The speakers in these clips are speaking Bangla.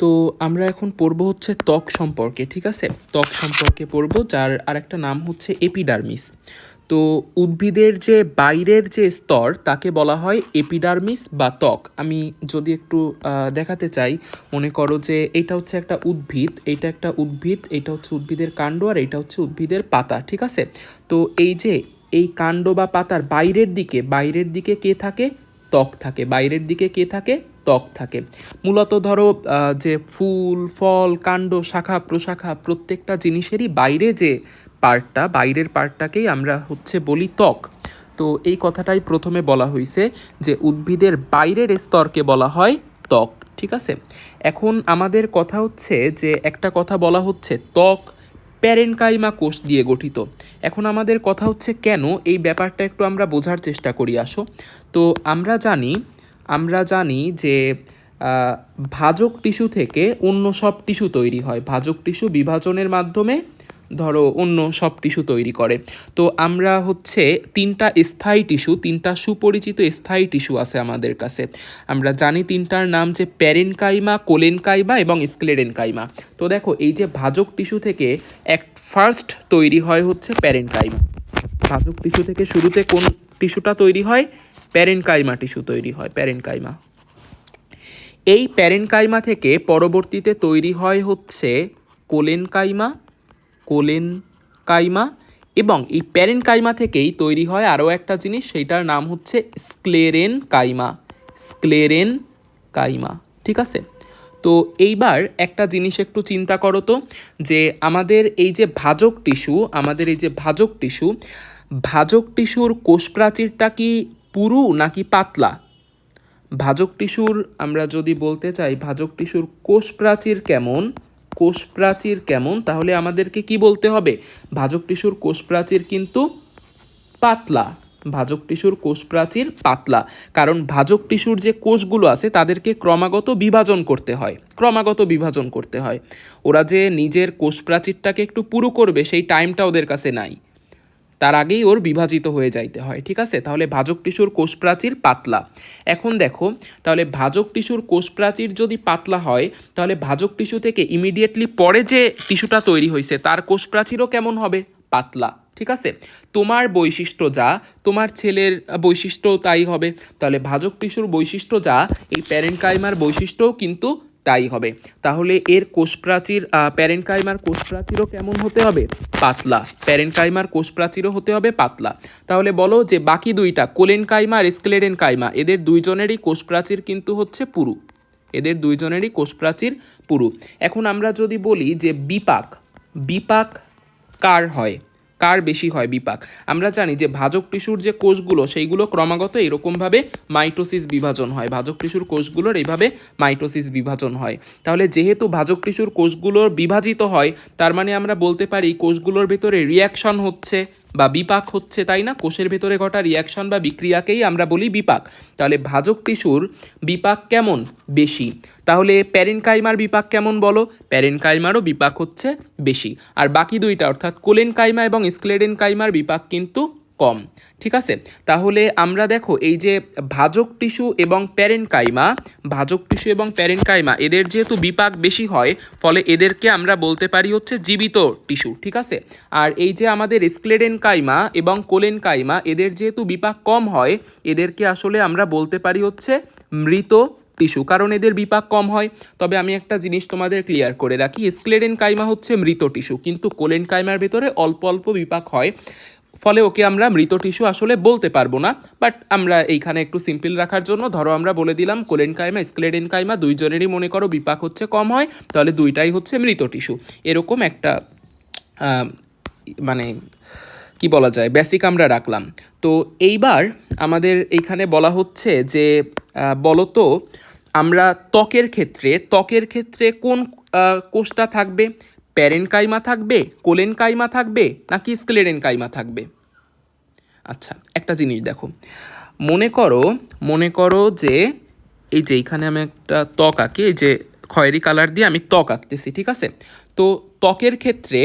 তো আমরা এখন পড়ব হচ্ছে ত্বক সম্পর্কে, ঠিক আছে? ত্বক সম্পর্কে পড়ব, যার আরেকটা নাম হচ্ছে এপিডার্মিস তো উদ্ভিদের যে বাইরের যে স্তর, তাকে বলা হয় এপিডার্মিস বা ত্বক। আমি যদি একটু দেখাতে চাই, মনে করো যে এটা হচ্ছে একটা উদ্ভিদ, এটা একটা উদ্ভিদ, এটা হচ্ছে উদ্ভিদের কাণ্ড আর এটা হচ্ছে উদ্ভিদের পাতা, ঠিক আছে? তো এই যে এই কাণ্ড বা পাতার বাইরের দিকে বাইরের দিকে কে থাকে? ত্বক থাকে। বাইরের দিকে কে থাকে? ত্বক থাকে। মূলত ধরো যে ফুল, ফল, কাণ্ড, শাখা, প্রশাখা প্রত্যেকটা জিনিসেরই বাইরে যে পার্টটা, বাইরের পার্টটাকেই আমরা হচ্ছে বলি ত্বক। তো এই কথাটাই প্রথমে বলা হয়েছে যে উদ্ভিদের বাইরের স্তরকে বলা হয় ত্বক, ঠিক আছে? এখন আমাদের কথা হচ্ছে যে একটা কথা বলা হচ্ছে ত্বক প্যারেনকাইমা কোষ দিয়ে গঠিত। এখন আমাদের কথা হচ্ছে কেন? এই ব্যাপারটা একটু আমরা বোঝার চেষ্টা করি, আসো। তো আমরা জানি আমরা জানি যে ভাজক টিস্যু থেকে অন্য সব টিস্যু তৈরি হয়। ভাজক টিস্যু বিভাজনের মাধ্যমে ধরো অন্য সব টিস্যু তৈরি করে। তো আমরা হচ্ছে তিনটা স্থায়ী টিস্যু, তিনটা সুপরিচিত স্থায়ী টিস্যু আছে আমাদের কাছে। আমরা জানি তিনটার নাম যে প্যারেনকাইমা, কোলেনকাইমা এবং স্ক্লেরেনকাইমা। তো দেখো, এই যে ভাজক টিস্যু থেকে এক ফার্স্ট তৈরি হয় হচ্ছে প্যারেনকাইমা। ভাজক টিস্যু থেকে শুরুতে কোন টিস্যুটা তৈরি হয়? প্যারেনকাইমা টিস্যু তৈরি হয়, প্যারেনকাইমা। এই প্যারেনকাইমা থেকে পরবর্তীতে তৈরি হয় হচ্ছে কোলেনকাইমা কোলেনকাইমা এবং এই প্যারেনকাইমা থেকেই তৈরি হয় আরও একটা জিনিস, সেইটার নাম হচ্ছে স্ক্লেরেন কাইমা স্ক্লেরেন কাইমা ঠিক আছে? তো এইবার একটা জিনিস একটু চিন্তা করো তো, যে আমাদের এই যে ভাজক টিস্যু, আমাদের এই যে ভাজক টিস্যু, ভাজক টিস্যুর কোষ প্রাচীরটা কি পুরু নাকি পাতলা? ভাজক টিস্যুর, আমরা যদি বলতে চাই ভাজক টিস্যুর কোষ প্রাচীর কেমন? কোষ প্রাচীর কেমন? তাহলে আমাদেরকে কি বলতে হবে? ভাজক টিস্যুর কোষ প্রাচীর কিন্তু পাতলা। ভাজক টিস্যুর কোষ প্রাচীর পাতলা। কারণ ভাজক টিস্যুর যে কোষগুলো আছে, তাদেরকে ক্রমাগত বিভাজন করতে হয়। ক্রমাগত বিভাজন করতে হয়। ওরা যে নিজের কোষ প্রাচীরটাকে একটু পুরো করবে, সেই টাইমটা ওদের কাছে নাই। তার আগেই ওর বিভাজিত হয়ে যাইতে হয়, ঠিক আছে? তাহলে ভাজক টিস্যুর কোষ প্রাচীর পাতলা। এখন দেখো, তাহলে ভাজক টিস্যুর কোষ প্রাচীর যদি পাতলা হয়, তাহলে ভাজক টিস্যু থেকে ইমিডিয়েটলি পরে যে টিস্যুটা তৈরি হয়েছে তার কোষ প্রাচীরও কেমন হবে? পাতলা, ঠিক আছে? তোমার বৈশিষ্ট্য যা, তোমার ছেলের বৈশিষ্ট্যও তাই হবে। তাহলে ভাজক টিস্যুর বৈশিষ্ট্য যা, এই প্যারেনকাইমার বৈশিষ্ট্যও কিন্তু তাই হবে। তাহলে এর কোষ প্রাচীর প্যারেনকাইমার কোষ প্রাচীরও কেমন হতে হবে? পাতলা। প্যারেনকাইমার কোষ প্রাচীরও হতে হবে পাতলা। তাহলে বলো যে বাকি দুইটা, কোলেনকাইমা আর স্ক্লেরেনকাইমা, এদের দুইজনেরই কোষ প্রাচীর কিন্তু হচ্ছে পুরু। এদের দুইজনেরই কোষ প্রাচীর পুরু। এখন আমরা যদি বলি যে বিপাক বিপাক কার হয়? কার বেশি হয় বিপাক? আমরা জানি যে ভাজক টিস্যুর যে কোষগুলো, সেইগুলো ক্রমাগত এরকমভাবে মাইটোসিস বিভাজন হয়। ভাজক টিস্যুর কোষগুলোর এইভাবে মাইটোসিস বিভাজন হয়। তাহলে যেহেতু ভাজক টিস্যুর কোষগুলোর বিভাজিত হয়, তার মানে আমরা বলতে পারি কোষগুলোর ভিতরে রিয়াকশন হচ্ছে। বা বিপাক হচ্ছে তাই না? কোষের ভেতরে ঘটা রিয়াকশন বা বিক্রিয়াকেই আমরা বলি বিপাক। তাহলে ভাজক টিস্যুর বিপাক কেমন? বেশি। তাহলে প্যারেনকাইমার বিপাক কেমন বলো? প্যারেনকাইমারও বিপাক হচ্ছে বেশি। আর বাকি দুইটা, অর্থাৎ কোলেনকাইমা এবং স্ক্লেডেনকাইমার বিপাক কিন্তু কম, ঠিক আছে? তাহলে আমরা দেখো, এই যে ভাজক টিস্যু এবং প্যারেনকাইমা, ভাজক টিস্যু এবং প্যারেনকাইমা, এদের যেহেতু বিপাক বেশি হয়, ফলে এদেরকে আমরা বলতে পারি হচ্ছে জীবিত টিস্যু, ঠিক আছে? আর এই যে আমাদের স্ক্লেডেনকাইমা এবং কোলেনকাইমা, এদের যেহেতু বিপাক কম হয়, এদেরকে আসলে আমরা বলতে পারি হচ্ছে মৃত টিস্যু, কারণ এদের বিপাক কম হয়। তবে আমি একটা জিনিস তোমাদের ক্লিয়ার করে রাখি স্ক্লেডেন কাইমা হচ্ছে মৃত টিস্যু, কিন্তু কোলেন কাইমার ভেতরে অল্প অল্প বিপাক হয়। ফলে ওকে আমরা মৃত টিস্যু আসলে বলতে পারব না বাট আমরা এইখানে একটু সিম্পল রাখার জন্য, ধরো আমরা বলে দিলাম কোলেন কাইমা স্ক্লেডেন কাইমা দুইজনেরই মনে করো বিপাক হচ্ছে কম হয়, তাহলে দুইটাই হচ্ছে মৃত টিস্যু। এরকম একটা মানে কি বলা যায় বেসিক আমরা রাখলাম। তো এইবার আমাদের এইখানে বলা হচ্ছে যে বলতো আমরা ত্বকের ক্ষেত্রে ত্বকের ক্ষেত্রে কোন কোষটা থাকবে? প্যারেনকাইমা থাকবে, কোলেনকাইমা থাকবে, নাকি স্ক্লেরেনকাইমা থাকবে? আচ্ছা একটা জিনিস দেখো। মনে করো মনে করো যে এই যে এইখানে আমি একটা ত্বক আঁকি, এই যে খয়েরি কালার দিয়ে আমি ত্বক আঁকতেছি, ঠিক আছে? তো ত্বকের ক্ষেত্রে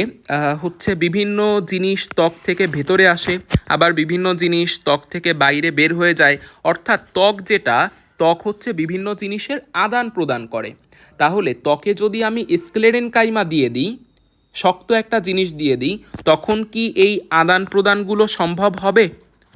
হচ্ছে বিভিন্ন জিনিস ত্বক থেকে ভেতরে আসে, আবার বিভিন্ন জিনিস ত্বক থেকে বাইরে বের হয়ে যায়। অর্থাৎ ত্বক যেটা, ত্বক হচ্ছে বিভিন্ন জিনিসের আদান প্রদান করে। তাহলে ত্বকে যদি আমি স্ক্লেরেন কাইমা দিয়ে দিই শক্ত একটা জিনিস দিয়ে দিই, তখন কি এই আদান প্রদানগুলো সম্ভব হবে?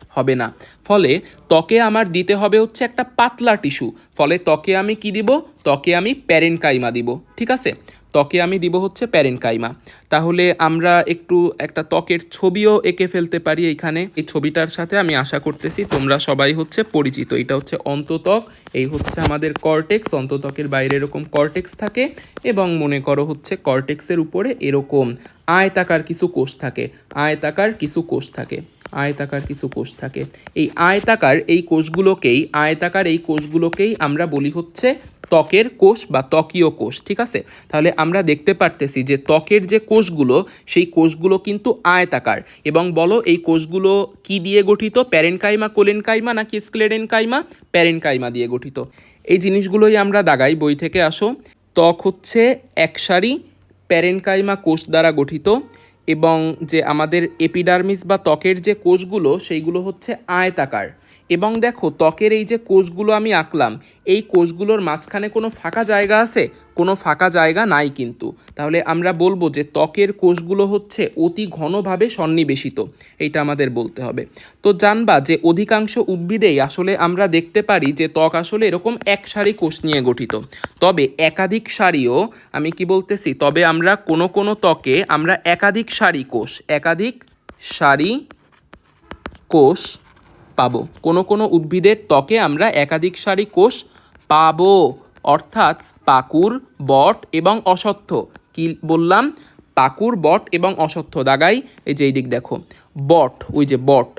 হবে না। ফলে ত্বকে আমার দিতে হবে হচ্ছে একটা পাতলা টিস্যু। ফলে ত্বকে আমি কি দিব? ত্বকে আমি প্যারেনকাইমা দিব। ঠিক আছে? ত্বকে আমি দিব হচ্ছে প্যারেনকাইমা। তাহলে আমরা একটু একটা ত্বকের ছবিও এঁকে ফেলতে পারি এইখানে। এই ছবিটার সাথে আমি আশা করতেছি তোমরা সবাই হচ্ছে পরিচিত। এটা হচ্ছে অন্তত্বক এই হচ্ছে আমাদের কর্টেক্স। অন্তত্বকের বাইরে এরকম কর্টেক্স থাকে এবং মনে করো হচ্ছে কর্টেক্সের উপরে এরকম আয়তাকার কিছু কোষ থাকে। আয়তাকার কিছু কোষ থাকে। আয়তাকার কিছু কোষ থাকে। এই আয়তাকার এই কোষগুলোকেই, আয়তাকার এই কোষগুলোকেই আমরা বলি হচ্ছে ত্বকের কোষ বা ত্বকীয় কোষ, ঠিক আছে? তাহলে আমরা দেখতে পারতেছি যে ত্বকের যে কোষগুলো, সেই কোষগুলো কিন্তু আয়তাকার। এবং বলো এই কোষগুলো কি দিয়ে গঠিত? প্যারেনকাইমা, কোলেনকাইমা নাকি স্ক্লেরেনকাইমা? প্যারেনকাইমা দিয়ে গঠিত। এই জিনিসগুলোই আমরা দাগাই, বই থেকে আসো। ত্বক হচ্ছে একসারি প্যারেনকাইমা কোষ দ্বারা গঠিত এবং যে আমাদের এপিডার্মিস বা ত্বকের যে কোষগুলো, সেইগুলো হচ্ছে আয়তাকার। এবং দেখো, ত্বকের এই যে কোষগুলো আমি আঁকলাম, এই কোষগুলোর মাঝখানে কোনো ফাঁকা জায়গা আছে? কোনো ফাঁকা জায়গা নাই কিন্তু। তাহলে আমরা বলব যে ত্বকের কোষগুলো হচ্ছে অতি ঘনভাবে সন্নিবেশিত, এইটা আমাদের বলতে হবে। তো জানবা যে অধিকাংশ উদ্ভিদেই আসলে আমরা দেখতে পারি যে ত্বক আসলে এরকম এক সারি কোষ নিয়ে গঠিত। তবে একাধিক সারিও, আমি কি বলতেছি, তবে আমরা কোনো কোনো ত্বকে আমরা একাধিক সারি কোষ, একাধিক সারি কোষ পাবো। কোনো কোনো উদ্ভিদের ত্বকে আমরা একাধিক সারি কোষ পাবো। অর্থাৎ পাকুর বট এবং অসত্য কি বললাম? পাকুর বট এবং অসত্য দাগাই, এই যে এই দিক দেখো। বট, ওই যে বট।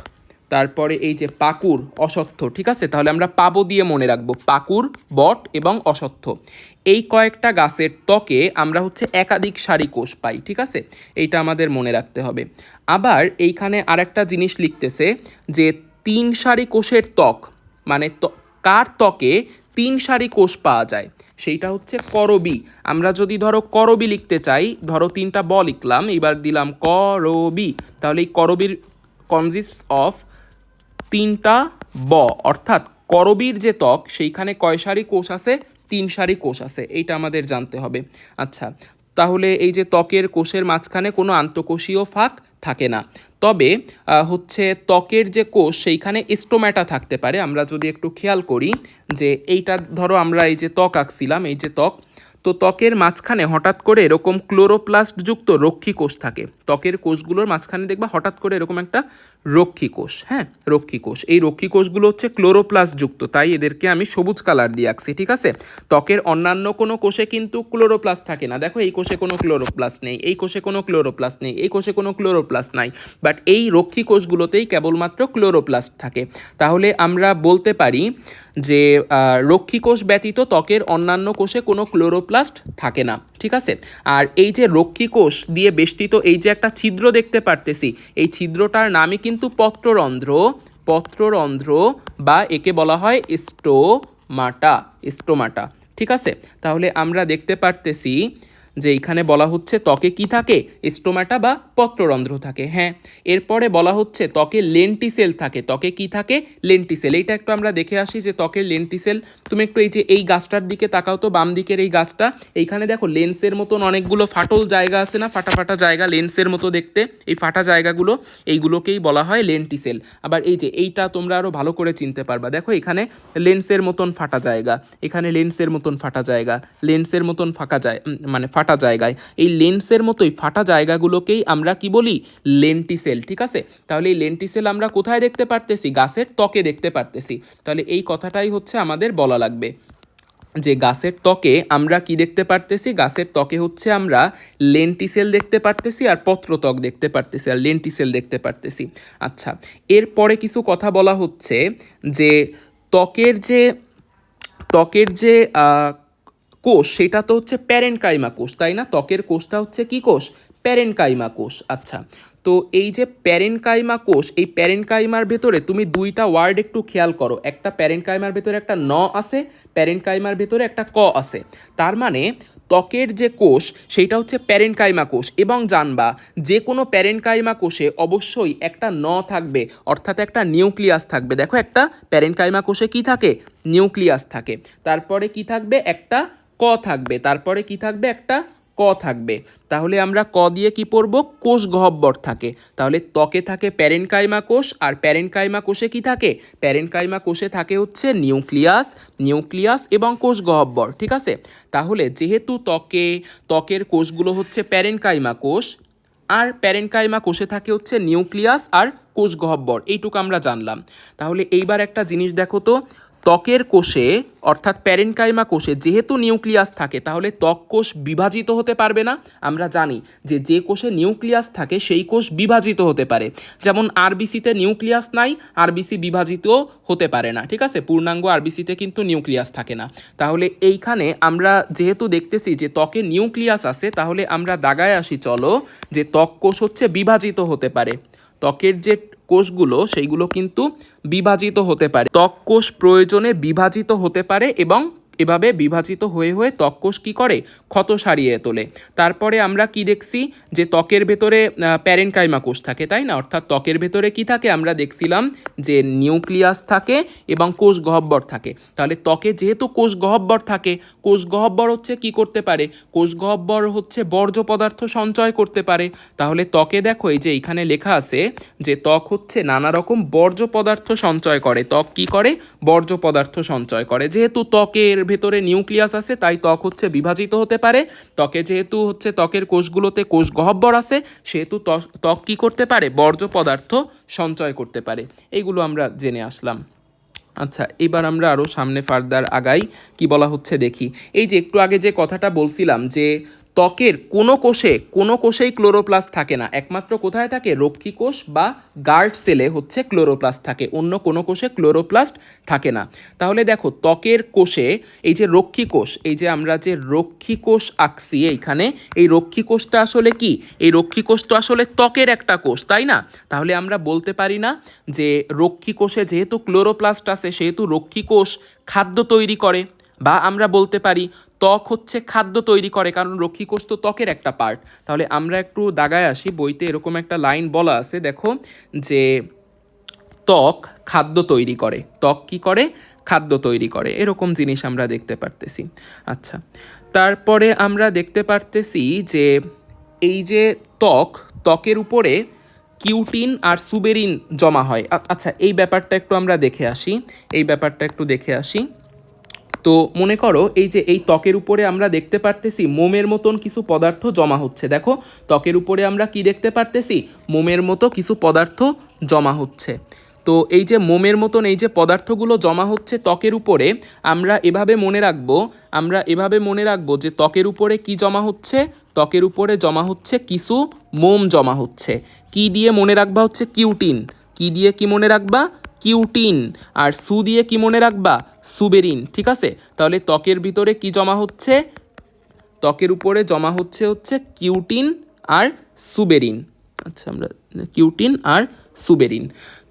তারপরে এই যে পাকুর অসত্য ঠিক আছে? তাহলে আমরা পাবো দিয়ে মনে রাখব। পাকুর, বট এবং অসত্য এই কয়েকটা গাছের ত্বকে আমরা হচ্ছে একাধিক সারি কোষ পাই। ঠিক আছে? এইটা আমাদের মনে রাখতে হবে। আবার এইখানে আরেকটা জিনিস লিখতেছে যে তিন সারি কোষের ত্বক। মানে কার ত্বকে তিন সারি কোষ পাওয়া যায়? সেইটা হচ্ছে করবি। আমরা যদি ধরো করবি লিখতে চাই, ধরো তিনটা ব লিখলাম, এবার দিলাম করবি। তাহলে এই করবির কনজিস্ট অফ তিনটা ব। অর্থাৎ করবীর যে ত্বক, সেইখানে কয় সারি কোষ আছে? তিন সারি কোষ আছে। এইটা আমাদের জানতে হবে। আচ্ছা তাহলে এই যে ত্বকের কোষের মাঝখানে কোনো আন্তঃকোষীয় ফাঁক থাকে না। তবে হচ্ছে ত্বকের যে কোষ, সেইখানে স্টোম্যাটা থাকতে পারে। আমরা যদি একটু খেয়াল করি যে এইটা ধরো আমরা এই যে ত্বক আঁকছিলাম, এই যে ত্বক, তো ত্বকের মাঝখানে হঠাৎ করে এরকম ক্লোরোপ্লাস্টযুক্ত রক্ষী কোষ থাকে। ত্বকের কোষগুলোর মাঝখানে দেখবা হঠাৎ করে এরকম একটা রক্ষী কোষ হ্যাঁ রক্ষী কোষ। এই রক্ষী কোষগুলো হচ্ছে ক্লোরোপ্লাস্ট যুক্ত, তাই এদেরকে আমি সবুজ কালার দিয়ে আঁকছি, ঠিক আছে? ত্বকের অন্যান্য কোনো কোষে কিন্তু ক্লোরোপ্লাস্ট থাকে না। দেখো, এই কোষে কোনো ক্লোরোপ্লাস্ট নেই, এই কোষে কোনো ক্লোরোপ্লাস্ট নেই, এই কোষে কোনো ক্লোরোপ্লাস্ট নাই। বাট এই রক্ষী কোষগুলোতেই কেবলমাত্র ক্লোরোপ্লাস্ট থাকে। তাহলে আমরা বলতে পারি যে রক্ষী কোষ ব্যতীত ত্বকের অন্যান্য কোষে কোনো ক্লোরোপ্লাস্ট থাকে না। ঠিক আছে? আর এই যে রক্ষী কোষ দিয়ে বেষ্টিত এই যে একটা ছিদ্র দেখতে পারতেছি, এই ছিদ্রটার নামই কিন্তু পত্ররন্ধ্র। পত্ররন্ধ্র বা একে বলা হয় স্টোমাটা স্টোমাটা। ঠিক আছে? তাহলে আমরা দেখতে পারতেছি যে এইখানে বলা হচ্ছে ত্বকে কি থাকে? স্টোমাটা বা পত্ররন্ধ্র থাকে। হ্যাঁ এরপরে বলা হচ্ছে ত্বকে লেন্টিসেল থাকে। ত্বকে কি থাকে? লেন্টিসেল। এইটা একটু আমরা দেখে আসি যে ত্বকের লেন্টিসেল। তুমি একটু এই যে এই গাছটার দিকে তাকাও তো, বাম দিকের এই গাছটা। এইখানে দেখো লেন্সের মতন অনেকগুলো ফাটল জায়গা আছে না? ফাটা ফাটা জায়গা লেন্সের মতো দেখতে। এই ফাটা জায়গাগুলো, এইগুলোকেই বলা হয় লেন্টিসেল। আবার এই যে এইটা তোমরা আরও ভালো করে চিনতে পারবা। দেখো এখানে লেন্সের মতন ফাটা জায়গা। এখানে লেন্সের মতন ফাটা জায়গা। লেন্সের মতন ফাঁকা যায় মানে ফাটা জায়গায়। এই লেন্সের মতোই ফাটা জায়গাগুলোকেই আমরা কি বলি? লেন্টিসেল, ঠিক আছে? তাহলে এই লেন্টিসেল আমরা কোথায় দেখতে পারতেছি? গাছের ত্বকে দেখতে পারতেছি। তাহলে এই কথাটাই হচ্ছে আমাদের বলা লাগবে। যে গাছের ত্বকে আমরা কি দেখতে পারতেছি? গাছের ত্বকে হচ্ছে আমরা লেন্টিসেল দেখতে পারতেছি আর পত্রত্বক দেখতে পারতেছি আর লেন্টিসেল দেখতে পারতেছি। আচ্ছা এরপরে কিছু কথা বলা হচ্ছে যে ত্বকের যে ত্বকের যে কোষ, সেটা তো হচ্ছে প্যারেনকাইমা কোষ, তাই না? ত্বকের কোষটা হচ্ছে কি কোষ? প্যারেনকাইমা কোষ। আচ্ছা তো এই যে প্যারেনকাইমা কোষ, এই প্যারেনকাইমার ভেতরে তুমি দুইটা ওয়ার্ড একটু খেয়াল করো। একটা প্যারেনকাইমার ভেতরে একটা ন আছে, প্যারেনকাইমার ভেতরে একটা ক আছে। তার মানে ত্বকের যে কোষ সেইটা হচ্ছে প্যারেনকাইমা কোষ। এবং জানবা, যে কোনো প্যারেনকাইমা কোষে অবশ্যই একটা ন থাকবে, অর্থাৎ একটা নিউক্লিয়াস থাকবে। দেখো একটা প্যারেনকাইমা কোষে কি থাকে? নিউক্লিয়াস থাকে। তারপরে কি থাকবে? একটা ক থাকবে, তারপরে কি থাকবে? একটা ক থাকবে। তাহলে আমরা ক দিয়ে কি পড়ব? কোষ গহব্বর থাকে। তাহলে ত্বকে থাকে প্যারেনকাইমা কোষ, আর প্যারেনকাইমা কোষে কি থাকে? প্যারেনকাইমা কোষে থাকে হচ্ছে নিউক্লিয়াস নিউক্লিয়াস এবং কোষ গহব্বর ঠিক আছে? তাহলে যেহেতু ত্বকে, ত্বকের কোষগুলো হচ্ছে প্যারেনকাইমা কোষ, আর প্যারেনকাইমা কোষে থাকে হচ্ছে নিউক্লিয়াস আর কোষ গহব্বর এইটুকু আমরা জানলাম। তাহলে এইবার একটা জিনিস দেখো তো ত্বকের কোষে, অর্থাৎ প্যারেনকাইমা কোষে যেহেতু নিউক্লিয়াস থাকে, তাহলে ত্বক কোষ বিভাজিত হতে পারবে না। আমরা জানি যে যে কোষে নিউক্লিয়াস থাকে, সেই কোষ বিভাজিত হতে পারে। যেমন আরবিসিতে নিউক্লিয়াস নাই আরবিসি বিভাজিত হতে পারে না, ঠিক আছে? পূর্ণাঙ্গ আরবিসিতে কিন্তু নিউক্লিয়াস থাকে না। তাহলে এইখানে আমরা যেহেতু দেখতেছি যে ত্বকে নিউক্লিয়াস আছে, তাহলে আমরা দাগায় আসি, চলো, যে ত্বক কোষ হচ্ছে বিভাজিত হতে পারে। ত্বকের যে কোষগুলো সেইগুলো কিন্তু বিভাজিত হতে পারে। ত্বক কোষ প্রয়োজনে বিভাজিত হতে পারে এবং এভাবে বিভাজিত হয়ে হয়ে ত্বক কোষ কী করে? ক্ষত সারিয়ে তোলে। তারপরে আমরা কি দেখছি? যে ত্বকের ভেতরে প্যারেনকাইমা কোষ থাকে, তাই না? অর্থাৎ ত্বকের ভেতরে কি থাকে? আমরা দেখছিলাম যে নিউক্লিয়াস থাকে এবং কোষ গহব্বর থাকে। তাহলে ত্বকে যেহেতু কোষ গহব্বর থাকে, কোষ গহব্বর হচ্ছে কি করতে পারে? কোষ গহব্বর হচ্ছে বর্জ্য পদার্থ সঞ্চয় করতে পারে। তাহলে ত্বকে দেখো, এই যে এখানে লেখা আছে যে ত্বক হচ্ছে নানা রকম বর্জ্য পদার্থ সঞ্চয় করে। ত্বক কি করে? বর্জ্য পদার্থ সঞ্চয় করে। যেহেতু ত্বকের ভেতরে নিউক্লিয়াস আছে, তাই ত্বক হচ্ছে বিভাজিত হতে পারে। ত্বকে যেহেতু হচ্ছে ত্বকের কোষগুলোতে কোষ গহব্বর আছে, সেহেতু ত্বক কী করতে পারে? বর্জ্য পদার্থ সঞ্চয় করতে পারে। এইগুলো আমরা জেনে আসলাম। আচ্ছা এবার আমরা আরও সামনে ফার্দার আগাই, কি বলা হচ্ছে দেখি। এই যে একটু আগে যে কথাটা বলছিলাম যে ত্বকের কোনো কোষে, কোনো কোষেই ক্লোরোপ্লাস থাকে না। একমাত্র কোথায় থাকে? রক্ষী কোষ বা গার্ড সেলে হচ্ছে ক্লোরোপ্লাস্ট থাকে। অন্য কোনো কোষে ক্লোরোপ্লাস্ট থাকে না। তাহলে দেখো, ত্বকের কোষে এই যে রক্ষী কোষ, এই যে আমরা যে রক্ষী কোষ আঁকছি এইখানে, এই রক্ষী কোষটা আসলে কি? এই রক্ষী কোষ তো আসলে ত্বকের একটা কোষ, তাই না? তাহলে আমরা বলতে পারি না যে রক্ষী কোষে যেহেতু ক্লোরোপ্লাস্ট আছে, সেহেতু রক্ষী কোষ খাদ্য তৈরি করে, বা আমরা বলতে পারি ত্বক হচ্ছে খাদ্য তৈরি করে, কারণ রক্ষীকোষ তো ত্বকের একটা পার্ট তাহলে আমরা একটু দাগায় আসি, বইতে এরকম একটা লাইন বলা আছে, দেখো, যে ত্বক খাদ্য তৈরি করে। ত্বক কি করে? খাদ্য তৈরি করে। এরকম জিনিস আমরা দেখতে পারতেছি। আচ্ছা তারপরে আমরা দেখতে পারতেছি যে এই যে ত্বক, ত্বকের উপরে কিউটিন আর সুবেরিন জমা হয়। আচ্ছা এই ব্যাপারটা একটু আমরা দেখে আসি, এই ব্যাপারটা একটু দেখে আসি। তো মনে করো এই যে এই ত্বকের উপরে আমরা দেখতে পারতেছি মোমের মতন কিছু পদার্থ জমা হচ্ছে। দেখো, ত্বকের উপরে আমরা কি দেখতে পারতেছি? মোমের মতো কিছু পদার্থ জমা হচ্ছে। তো এই যে মোমের মতন এই যে পদার্থগুলো জমা হচ্ছে ত্বকের উপরে, আমরা এভাবে মনে রাখব, আমরা এভাবে মনে রাখব যে ত্বকের উপরে কি জমা হচ্ছে? ত্বকের উপরে জমা হচ্ছে কিছু মোম জমা হচ্ছে। কি দিয়ে মনে রাখবা হচ্ছে কিউটিন? কি দিয়ে কি মনে রাখবা? কিউটিন। আর সু দিয়ে কি মনে রাখবা? সুবেরিন, ঠিক আছে? তাহলে ত্বকের ভিতরে কি জমা হচ্ছে? ত্বকের উপরে জমা হচ্ছে হচ্ছে কিউটিন আর সুবেরিন। আচ্ছা আমরা কিউটিন আর সুবেরিন।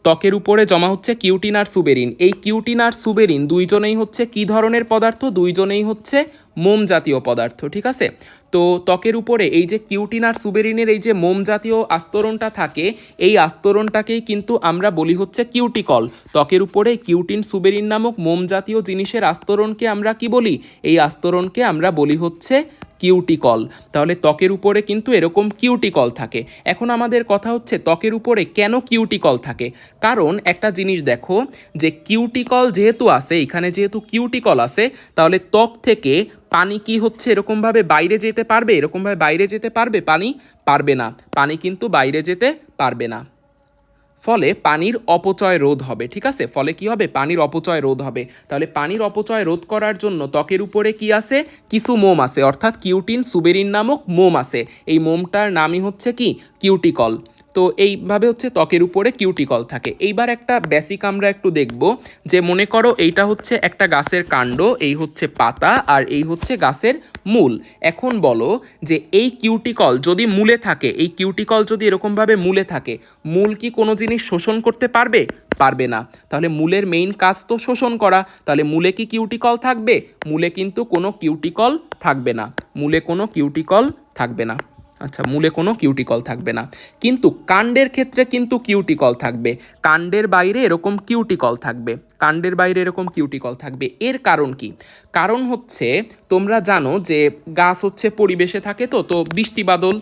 ত্বকের উপরে জমা হচ্ছে কিউটিন আর সুবেরিন। এই কিউটিন আর সুবেরিন দুইজনেই হচ্ছে কি ধরনের পদার্থ? দুইজনেই হচ্ছে মোম জাতীয় পদার্থ, ঠিক আছে? তো ত্বকের উপরে এই যে কিউটিন আর সুবেরিনের এই যে মোম জাতীয় আস্তরণটা থাকে, এই আস্তরণটাকেই কিন্তু আমরা বলি হচ্ছে কিউটিকল। ত্বকের উপরে কিউটিন সুবেরিন নামক মোম জাতীয় জিনিসের আস্তরণকে আমরা কি বলি? এই আস্তরণকে আমরা বলি হচ্ছে কিউটিকল তাহলে ত্বকের উপরে কিন্তু এরকম কিউটিকল থাকে। এখন আমাদের কথা হচ্ছে ত্বকের উপরে কেন কিউটিকল থাকে? কারণ একটা জিনিস দেখো, যে কিউটিকল যেহেতু আছে, এখানে যেহেতু কিউটিকল আছে, তাহলে ত্বক থেকে পানি কি হচ্ছে, এরকমভাবে বাইরে যেতে পারবে? এরকমভাবে বাইরে যেতে পারবে? পানি পারবে না। পানি কিন্তু বাইরে যেতে পারবে না। ফলে পানির অপচয় রোধ হবে, ঠিক আছে? ফলে কি হবে? পানির অপচয় রোধ হবে। তাহলে পানির অপচয় রোধ করার জন্য ত্বকের উপরে কি আছে? কিছু মোম আছে, অর্থাৎ কিউটিন সুবেরিন নামক মোম আছে। এই মোমটার নামই হচ্ছে কি? কিউটিকল। তো এইভাবে হচ্ছে ত্বকের উপরে কিউটিকল থাকে। এইবার একটা বেসিক আমরা একটু দেখব যে মনে করো এইটা হচ্ছে একটা গাছের কাণ্ড, এই হচ্ছে পাতা আর এই হচ্ছে গাছের মূল। এখন বলো যে এই কিউটিকল যদি মূলে থাকে, এই কিউটিকল যদি এরকমভাবে মূলে থাকে, মূল কি কোনো জিনিস শোষণ করতে পারবে? পারবে না। তাহলে মূলের মেইন কাজ তো শোষণ করা। তাহলে মূলে কি কিউটিকল থাকবে? মূলে কিন্তু কোনো কিউটিকল থাকবে না। মূলে কোনো কিউটিকল থাকবে না। আচ্ছা মূলে কোনো কিউটিকল থাকবে না। কিন্তু কাণ্ডের ক্ষেত্রে কিন্তু কিউটিকল থাকবে। কাণ্ডের বাইরে এরকম কিউটিকল থাকবে। কাণ্ডের বাইরে এরকম কিউটিকল থাকবে। এর কারণ কি? কারণ হচ্ছে, তোমরা জানো যে গাছ হচ্ছে পরিবেশে থাকে তো তো বৃষ্টি বাদল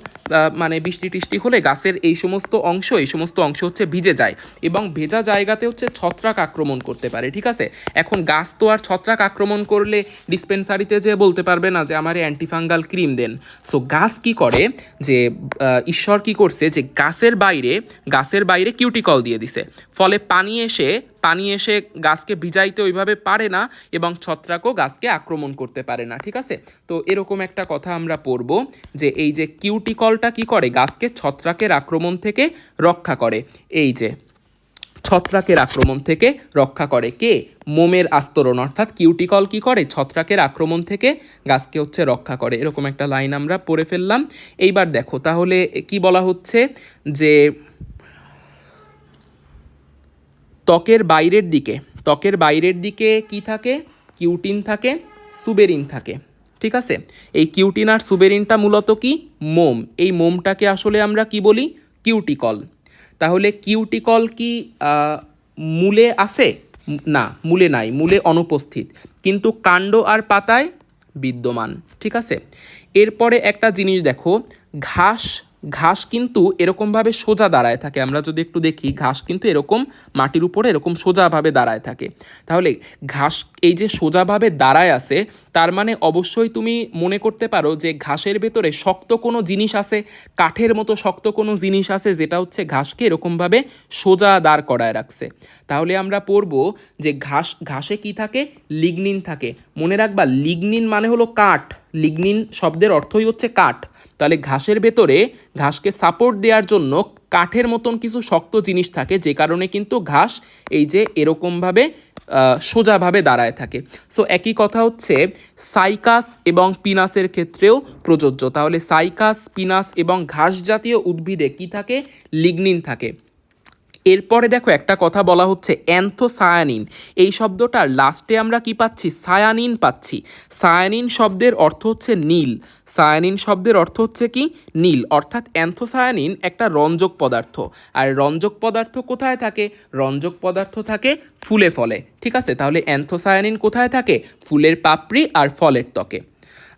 মানে বৃষ্টি টিষ্টি হলে গাছের এই সমস্ত অংশ, এই সমস্ত অংশ হচ্ছে ভিজে যায় এবং ভেজা জায়গাতে হচ্ছে ছত্রাক আক্রমণ করতে পারে, ঠিক আছে? এখন গাছ তো আর ছত্রাক আক্রমণ করলে ডিসপেন্সারিতে যে বলতে পারবে না যে, আমার অ্যান্টিফাঙ্গাল ক্রিম দেন। সো গাছ কি করে? যে ঈশ্বর কি করছে যে, গাছের বাইরে গাছের বাইরে কিউটিকল দিয়ে দিছে। ফলে পানি এসে পানি এসে গাছকে ভিজাইতে ওইভাবে পারে না এবং ছত্রাকও গাছকে আক্রমণ করতে পারে না, ঠিক আছে? তো এরকম একটা কথা আমরা পড়ব যে, এই যে কিউটিকলটা কি করে? গাছকে ছত্রাকের আক্রমণ থেকে রক্ষা করে। এই যে ছত্রাকের আক্রমণ থেকে রক্ষা করে কে? মোমের আস্তরণ, অর্থাৎ কিউটিকল কি করে? ছত্রাকের আক্রমণ থেকে গাছকে হচ্ছে রক্ষা করে। এরকম একটা লাইন আমরা পড়ে ফেললাম। এইবার দেখো, তাহলে কি বলা হচ্ছে? যে ত্বকের বাইরের দিকে, ত্বকের বাইরের দিকে কি থাকে? কিউটিন থাকে, সুবেরিন থাকে। ঠিক আছে? এই কিউটিন আর সুবেরিনটা মূলত কি? মোম। এই মোমটাকে আসলে আমরা কি বলি? কিউটিকল। তাহলে কিউটিকল কি মূলে আছে? না, মূলে নাই, মূলে অনুপস্থিত। কিন্তু কাণ্ড আর পাতায় বিদ্যমান, ঠিক আছে? এরপরে একটা জিনিস দেখো, ঘাস ঘাস কিন্তু এরকমভাবে সোজা দাঁড়ায় থাকে। আমরা যদি একটু দেখি, ঘাস কিন্তু এরকম মাটির উপরে এরকম সোজাভাবে দাঁড়ায় থাকে। তাহলে ঘাস এই যে সোজাভাবে দাঁড়ায় আছে, তার মানে অবশ্যই তুমি মনে করতে পারো যে ঘাসের ভেতরে শক্ত কোনো জিনিস আছে, কাঠের মতো শক্ত কোনো জিনিস আছে যেটা হচ্ছে ঘাসকে এরকমভাবে সোজা দাঁড় করায় রাখছে। তাহলে আমরা পড়ব যে ঘাস, ঘাসে কি থাকে? লিগনিন থাকে। মনে রাখবা, লিগনিন মানে হলো কাঠ। লিগনিন শব্দের অর্থই হচ্ছে কাঠ। তাহলে ঘাসের ভেতরে ঘাসকে সাপোর্ট দেওয়ার জন্য কাঠের মতন কিছু শক্ত জিনিস থাকে, যে কারণে কিন্তু ঘাস এই যে এরকমভাবে সোজাভাবে দাঁড়ায় থাকে। সো একই কথা হচ্ছে সাইকাস এবং পিনাসের ক্ষেত্রেও প্রযোজ্য। তাহলে সাইকাস, পিনাস এবং ঘাস জাতীয় উদ্ভিদে কী থাকে? লিগনিন থাকে। এরপরে দেখো একটা কথা বলা হচ্ছে অ্যান্থোসায়ানিন। এই শব্দটার লাস্টে আমরা কি পাচ্ছি? সায়ানিন পাচ্ছি। সায়ানিন শব্দের অর্থ হচ্ছে নীল। সায়ানিন শব্দের অর্থ হচ্ছে কি? নীল। অর্থাৎ অ্যান্থোসায়ানিন একটা রঞ্জক পদার্থ। আর রঞ্জক পদার্থ কোথায় থাকে? রঞ্জক পদার্থ থাকে ফুলে ফলে। ঠিক আছে? তাহলে অ্যান্থোসায়ানিন কোথায় থাকে? ফুলের পাপড়ি আর ফলের ত্বকে।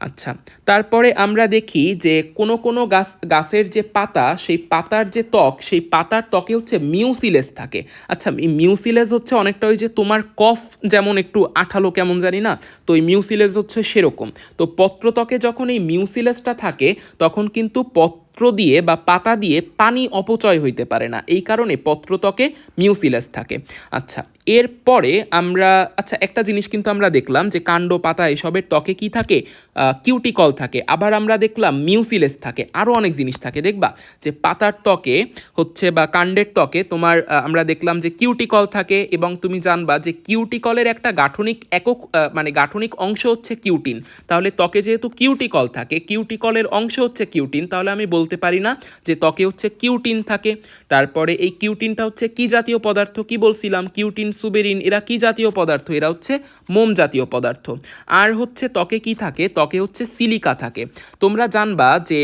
আচ্ছা তারপরে আমরা দেখি যে কোনো কোনো গাছ, গাছের যে পাতা, সেই পাতার যে ত্বক, সেই পাতার ত্বকে হচ্ছে মিউসিলেস থাকে। আচ্ছা এই মিউসিলেস হচ্ছে অনেকটা ওই যে তোমার কফ যেমন একটু আঠালো কেমন জানি না, তো এই মিউসিলেস হচ্ছে সেরকম। তো পত্রত্বকে যখন এই মিউসিলেসটা থাকে, তখন কিন্তু পত্র দিয়ে বা পাতা দিয়ে পানি অপচয় হইতে পারে না। এই কারণে পত্রত্বকে মিউসিলেস থাকে। আচ্ছা এরপরে আমরা আচ্ছা একটা জিনিস কিন্তু আমরা দেখলাম যে কাণ্ড, পাতা এসবের ত্বকে কি থাকে? কিউটিকল থাকে। আবার আমরা দেখলাম মিউসিলেস থাকে। আরও অনেক জিনিস থাকে। দেখবা যে পাতার ত্বকে হচ্ছে বা কাণ্ডের ত্বকে তোমার আমরা দেখলাম যে কিউটিকল থাকে এবং তুমি জানবা যে কিউটিকলের একটা গাঠনিক একক মানে গাঠনিক অংশ হচ্ছে কিউটিন। তাহলে ত্বকে যেহেতু কিউটিকল থাকে, কিউটিকলের অংশ হচ্ছে কিউটিন, তাহলে আমি বলতে পারি না যে ত্বকে হচ্ছে কিউটিন থাকে। তারপরে এই কিউটিনটা হচ্ছে কি জাতীয় পদার্থ? কি বলছিলাম? কিউটিন সুবেরিন, এরা কি জাতীয় পদার্থ? এরা হচ্ছে মোম জাতীয় পদার্থ। আর হচ্ছে ত্বকে কি থাকে? ত্বকে হচ্ছে সিলিকা থাকে। তোমরা জানবা যে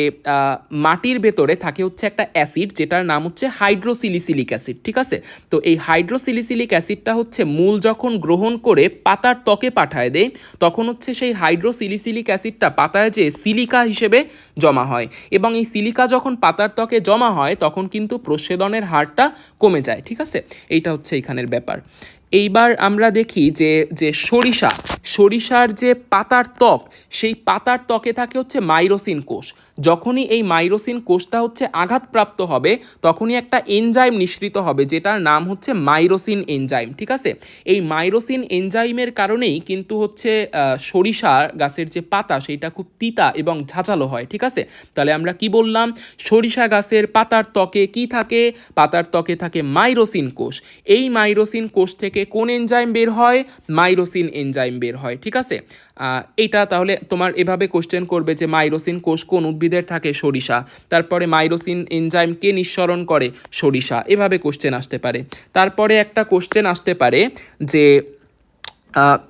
মাটির ভেতরে থাকে হচ্ছে একটা অ্যাসিড, যেটার নাম হচ্ছে হাইড্রোসিলিসিলিক অ্যাসিড, ঠিক আছে? তো এই হাইড্রোসিলিসিলিক অ্যাসিডটা হচ্ছে মূল যখন গ্রহণ করে পাতার ত্বকে পাঠায় দেয়, তখন হচ্ছে সেই হাইড্রোসিলিসিলিক অ্যাসিডটা পাতায় যে সিলিকা হিসেবে জমা হয়। এবং এই সিলিকা যখন পাতার ত্বকে জমা হয়, তখন কিন্তু প্রসেদনের হারটা কমে যায়, ঠিক আছে? এইটা হচ্ছে এখানের ব্যাপার। এইবার আমরা দেখি যে যে সরিষা, সরিষার যে পাতার ত্বক, সেই পাতার ত্বকে থাকে হচ্ছে মাইরোসিন কোষ। যখনই এই মাইরোসিন কোষটা হচ্ছে আঘাতপ্রাপ্ত হবে, তখনই একটা এনজাইম নিঃসৃত হবে, যেটার নাম হচ্ছে মাইরোসিন এনজাইম, ঠিক আছে? এই মাইরোসিন এনজাইমের কারণেই কিন্তু হচ্ছে সরিষা গাছের যে পাতা, সেইটা খুব তিতা এবং ঝাঁঝালো হয়, ঠিক আছে? তাহলে আমরা কি বললাম? সরিষা গাছের পাতার ত্বকে কি থাকে? পাতার ত্বকে থাকে মাইরোসিন কোষ। এই মাইরোসিন কোষ থেকে কোন এনজাইম বের হয়? মাইরোসিন এনজাইম বের হয়, ঠিক আছে? এটা তাহলে তোমার এভাবে কোশ্চেন করবে যে মাইরোসিন কোষ কোন উদ্ভিদের থাকে? সরিষা। তারপরে মাইরোসিন এনজাইম কে নিঃসরণ করে? সরিষা। এভাবে কোশ্চেন আসতে পারে। তারপরে একটা কোশ্চেন আসতে পারে যে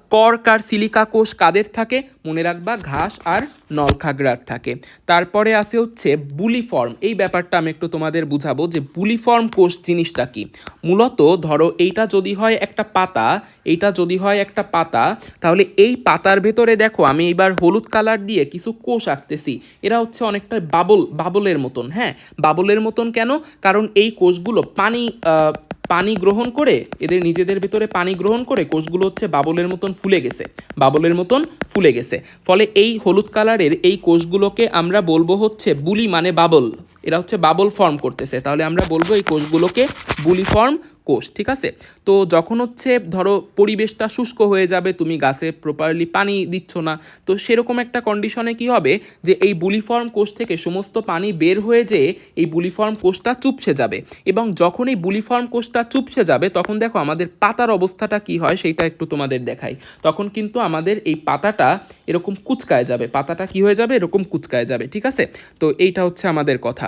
কর্ক আর সিলিকা, কোষ কাদের থাকে? মনে রাখবা, ঘাস আর নলখাগড়ার থাকে। তারপরে আসে হচ্ছে বুলিফর্ম। এই ব্যাপারটা আমি একটু তোমাদের বুঝাবো যে বুলিফর্ম কোষ জিনিসটা কি। মূলত ধরো এইটা যদি হয় একটা পাতা, এইটা যদি হয় একটা পাতা, তাহলে এই পাতার ভেতরে দেখো আমি এবার হলুদ কালার দিয়ে কিছু কোষ আঁকতেছি। এরা হচ্ছে অনেকটা বাবল, বাবলের মতন হ্যাঁ? বাবলের মতন কেন? কারণ এই কোষগুলো পানি পানি গ্রহণ করে, এদের নিজেদের ভিতরে পানি গ্রহণ করে কোষগুলো হচ্ছে বাবলের মতন ফুলে গেছে, বাবলের মতন ফুলে গেছে। ফলে এই হলুদ কালারের এই কোষগুলোকে আমরা বলব হচ্ছে বুলি মানে বাবল। এরা হচ্ছে বাবল ফর্ম করতেছে। তাহলে আমরা বলব এই কোষগুলোকে বুলি ফর্ম কোষ, ঠিক আছে? তো যখন হচ্ছে ধরো পরিবেশটা শুষ্ক হয়ে যাবে, তুমি গাছে প্রপারলি পানি দিচ্ছ না, তো সেরকম একটা কন্ডিশনে কি হবে যে এই বুলিফর্ম কোষ থেকে সমস্ত পানি বের হয়ে যেয়ে এই বুলিফর্ম কোষটা চুপসে যাবে। এবং যখন এই বুলিফর্ম কোষটা চুপসে যাবে, তখন দেখো আমাদের পাতার অবস্থাটা কি হয়, সেইটা একটু তোমাদের দেখাই। তখন কিন্তু আমাদের এই পাতাটা এরকম কুচকায় যাবে। পাতাটা কি হয়ে যাবে? এরকম কুচকায় যাবে, ঠিক আছে? তো এইটা হচ্ছে আমাদের কথা।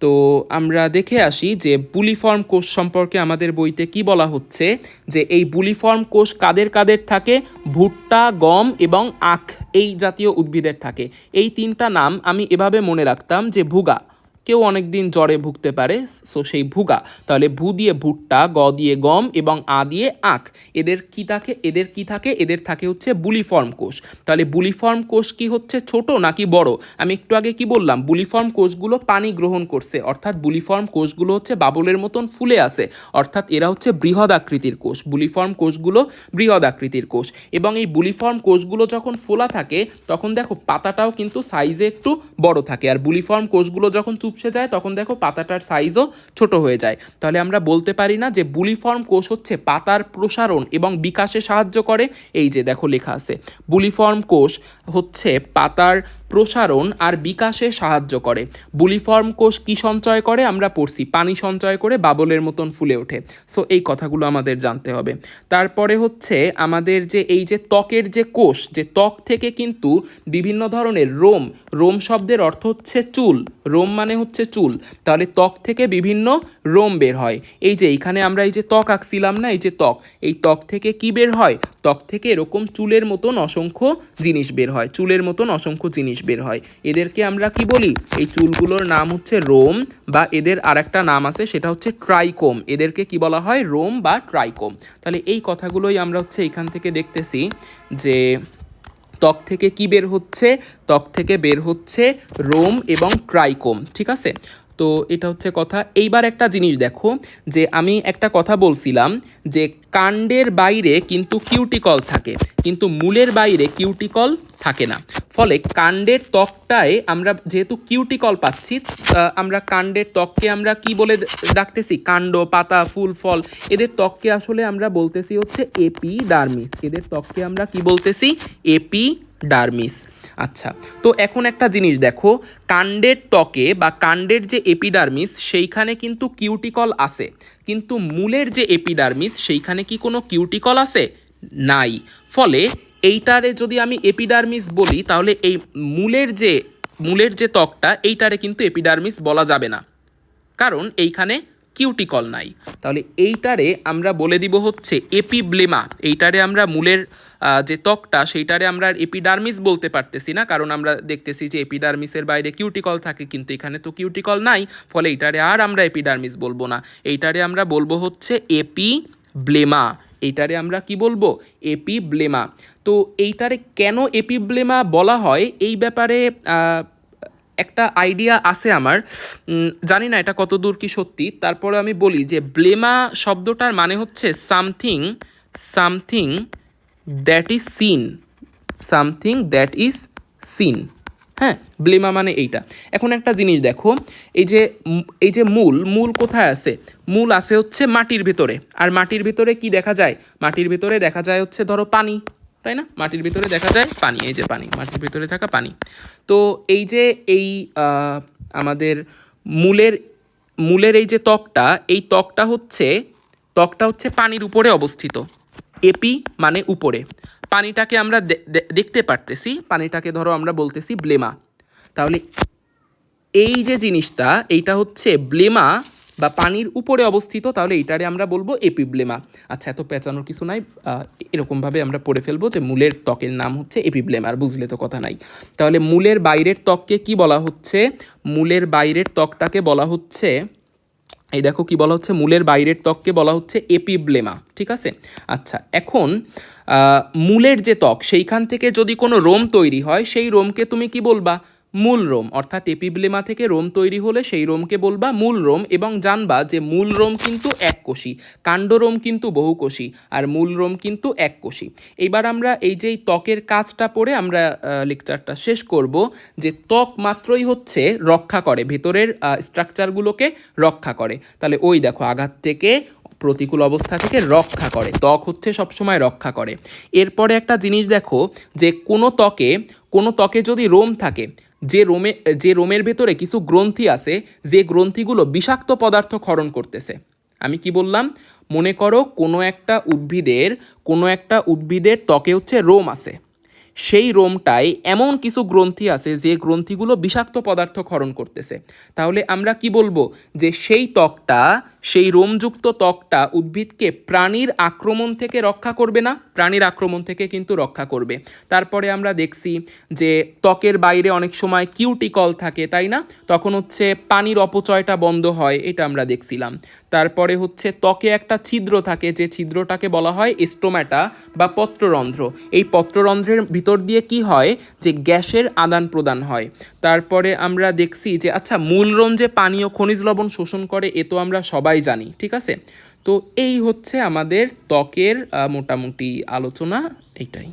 তো আমরা দেখে আসি যে বুলিফর্ম কোষ সম্পর্কে আমাদের বইতে কি বলা হচ্ছে, যে এই বুলিফর্ম কোষ কাদের কাদের থাকে? ভুট্টা, গম এবং আখ, এই জাতীয় উদ্ভিদের থাকে। এই তিনটা নাম আমি এভাবে মনে রাখতাম যে ভুগা। কেউ অনেক দিন জ্বরে ভুগতে পারে, সো সেই ভুগা। তাহলে ভু দিয়ে ভুট্টা, গ দিয়ে গম এবং আ দিয়ে আখ। এদের কি থাকে? এদের কি থাকে? এদের থাকে হচ্ছে বুলিফর্ম কোষ। তাহলে বুলিফর্ম কোষ কি হচ্ছে ছোট নাকি বড়? আমি একটু আগে কি বললাম? বুলিফর্ম কোষগুলো পানি গ্রহণ করছে। অর্থাৎ বুলিফর্ম কোষগুলো হচ্ছে বাবলের মতন ফুলে আছে অর্থাৎ এরা হচ্ছে বৃহৎ আকৃতির কোষ। বুলিফর্ম কোষগুলো বৃহৎ আকৃতির কোষ। এবং এই বুলিফর্ম কোষগুলো যখন ফোলা থাকে, তখন দেখো পাতাটাও কিন্তু সাইজে একটু বড় থাকে। আর বুলিফর্ম কোষগুলো যখন চুপসে যায়, তখন দেখো পাতাটার সাইজও ছোট হয়ে যায়। তাহলে আমরা বলতে পারি না যে বুলিফর্ম কোষ হচ্ছে পাতার প্রসারণ এবং বিকাশে সাহায্য করে। এই যে দেখো লেখা আছে বুলিফর্ম কোষ হচ্ছে পাতার প্রসারণ আর বিকাশে সাহায্য করে। বুলিফর্ম কোষ কি সঞ্চয় করে? আমরা পড়ছি পানি সঞ্চয় করে বাবলের মতন ফুলে ওঠে। সো এই কথাগুলো আমাদের জানতে হবে। তারপরে হচ্ছে আমাদের যে এই যে ত্বকের যে কোষ, যে ত্বক থেকে কিন্তু বিভিন্ন ধরনের রোম রোম শব্দের অর্থ হচ্ছে চুল। রোম মানে হচ্ছে চুল। তাহলে ত্বক থেকে বিভিন্ন রোম বের হয়। এই যে এইখানে আমরা এই যে ত্বক আঁকছিলাম না, এই যে ত্বক, এই ত্বক থেকে কি বের হয়? ত্বক থেকে এরকম চুলের মতন অসংখ্য জিনিস বের হয়। চুলের মতন অসংখ্য জিনিস বের হয়। এদেরকে আমরা কি বলি? এই চুলগুলোর নাম হচ্ছে রোম বা এদের আরেকটা নাম আছে, সেটা হচ্ছে ট্রাইকোম। এদেরকে কি বলা হয়? রোম বা ট্রাইকোম। তাহলে এই কথাগুলোই আমরা হচ্ছে এখান থেকে দেখতেছি যে ত্বক থেকে কি বের হচ্ছে? ত্বক থেকে বের হচ্ছে রোম এবং ট্রাইকোম, ঠিক আছে? তো এটা হচ্ছে কথা। এইবার একটা জিনিস দেখো, যে আমি একটা কথা বলছিলাম যে কাণ্ডের বাইরে কিন্তু কিউটিকল থাকে, কিন্তু মূলের বাইরে কিউটিকল থাকে না। ফলে কাণ্ডের ত্বকটায় আমরা যেহেতু কিউটিকল পাচ্ছি আমরা কাণ্ডের ত্বককে আমরা কি বলে ডাকতেছি? কাণ্ড, পাতা, ফুল, ফল। এদের ত্বককে আসলে আমরা বলতেছি হচ্ছে এপিডার্মিস। এদের ত্বককে আমরা কি বলতেছি? এপিডার্মিস। আচ্ছা তো এখন একটা জিনিস দেখো, কাণ্ডের ত্বকে বা কাণ্ডের যে এপিডার্মিস সেইখানে কিন্তু কিউটিকল আছে। কিন্তু মূলের যে এপিডার্মিস সেইখানে কি কোনো কিউটিকল আছে? নাই। ফলে এইটারে যদি আমি এপিডার্মিস বলি, তাহলে এই মূলের যে মূলের যে ত্বকটা, এইটারে কিন্তু এপিডার্মিস বলা যাবে না। কারণ এইখানে কিউটিকল নাই। তাহলে এইটারে আমরা বলে দিব হচ্ছে এপিব্লেমা। এইটারে আমরা মূলের যে ত্বকটা, সেইটারে আমরা এপিডার্মিস বলতে পারতেছি না, কারণ আমরা দেখতেছি যে এপিডার্মিসের বাইরে কিউটিকল থাকে, কিন্তু এখানে তো কিউটিকল নাই, ফলে এইটারে আর আমরা এপিডার্মিস বলব না। এইটারে আমরা বলব হচ্ছে এপি ব্লেমা এইটারে আমরা কি বলব? এপিব্লেমা। তো এইটারে কেন এপিব্লেমা বলা হয়? এই ব্যাপারে একটা আইডিয়া আছে আমার। জানি না এটা কত দূর কি সত্যি। তারপরে আমি বলি যে ব্লেমা শব্দটার মানে হচ্ছে something something that is seen something that is seen হ্যাঁ ব্লেমা মানে এইটা। এখন একটা জিনিস দেখো, এই যে এই যে মূল মূল কোথায় আছে? মূল আছে হচ্ছে মাটির ভিতরে। আর মাটির ভিতরে কি দেখা যায়? মাটির ভিতরে দেখা যায় হচ্ছে ধরো পানি। তাই না? মাটির ভিতরে দেখা যায় পানি, এই যে পানি, মাটির ভিতরে থাকা পানি। তো এই যে এই আমাদের মূলের মূলের এই যে ত্বকটা, এই ত্বকটা হচ্ছে ত্বকটা হচ্ছে পানির উপরে অবস্থিত। এপি মানে উপরে। পানিটাকে আমরা দেখতে পারতেছি, পানিটাকে ধরো আমরা বলতেছি ব্লেমা। তাহলে এই যে জিনিসটা, এইটা হচ্ছে ব্লেমা বা পানির উপরে অবস্থিত, তাহলে এইটারে আমরা বলব এপিব্লেমা। আচ্ছা এত পেঁচানোর কিছু নাই। এরকমভাবে আমরা পড়ে ফেলব যে মূলের ত্বকের নাম হচ্ছে এপিব্লেমার বুঝলে তো কথা নাই। তাহলে মূলের বাইরের ত্বককে কি বলা হচ্ছে? মূলের বাইরের ত্বকটাকে বলা হচ্ছে, এই দেখো কি বলা হচ্ছে? মূলের বাইরের ত্বককে বলা হচ্ছে এপিব্লেমা, ঠিক আছে? আচ্ছা এখন মূলের যে ত্বক, সেইখান থেকে যদি কোনো রোম তৈরি হয়, সেই রোমকে তুমি কি বলবা? মূল রোম, অর্থাৎ এপিব্লেমা থেকে রোম তৈরি হলে সেই রোমকে বলবা মূল রোম এবং জানবা যে মূল রোম কিন্তু এককোষী কাণ্ডরোম কিন্তু বহুকোষী আর মূল রোম কিন্তু এককোষী এইবার আমরা এই যে ত্বকের কাজটা পড়ে আমরা লেকচারটা শেষ করব যে ত্বক মাত্রই হচ্ছে রক্ষা করে, ভেতরের স্ট্রাকচারগুলোকে রক্ষা করে। তাহলে ওই দেখো আঘাত থেকে, প্রতিকূল অবস্থা থেকে রক্ষা করে, ত্বক হচ্ছে সবসময় রক্ষা করে। এরপরে একটা জিনিস দেখো যে কোনো ত্বকে কোনো ত্বকে যদি রোম থাকে যে রোমে, যে রোমের ভেতরে কিছু গ্রন্থি আছে, যে গ্রন্থিগুলো বিষাক্ত পদার্থ ক্ষরণ করতেছে। আমি কি বললাম? মনে করো কোনো একটা উদ্ভিদের, কোনো একটা উদ্ভিদের ত্বকে হচ্ছে রোম আছে। সেই রোমটায় এমন কিছু গ্রন্থি আছে যে গ্রন্থিগুলো বিষাক্ত পদার্থ ক্ষরণ করতেছে। তাহলে আমরা কি বলব? যে সেই ত্বকটা সেই রোমযুক্ত ত্বকটা উদ্ভিদকে প্রাণীর আক্রমণ থেকে রক্ষা করবে না, প্রাণীর আক্রমণ থেকে কিন্তু রক্ষা করবে। তারপরে আমরা দেখছি যে ত্বকের বাইরে অনেক সময় কিউটিকল থাকে, তাই না? তখন হচ্ছে পানির অপচয়টা বন্ধ হয়, এটা আমরা দেখছিলাম। তারপরে হচ্ছে ত্বকে একটা ছিদ্র থাকে, যে ছিদ্রটাকে বলা হয় স্টোম্যাটা বা পত্ররন্ধ্র। এই পত্ররন্ধ্রের ভিতর দিয়ে কি হয়? যে গ্যাসের আদান প্রদান হয়। তারপরে আমরা দেখছি যে আচ্ছা মূলরোম যে পানীয় খনিজ লবণ শোষণ করে, এ তো আমরা সবাই জানি ঠিক আছে? তো এই হচ্ছে আমাদের ত্বকের মোটামুটি আলোচনা এইটাই।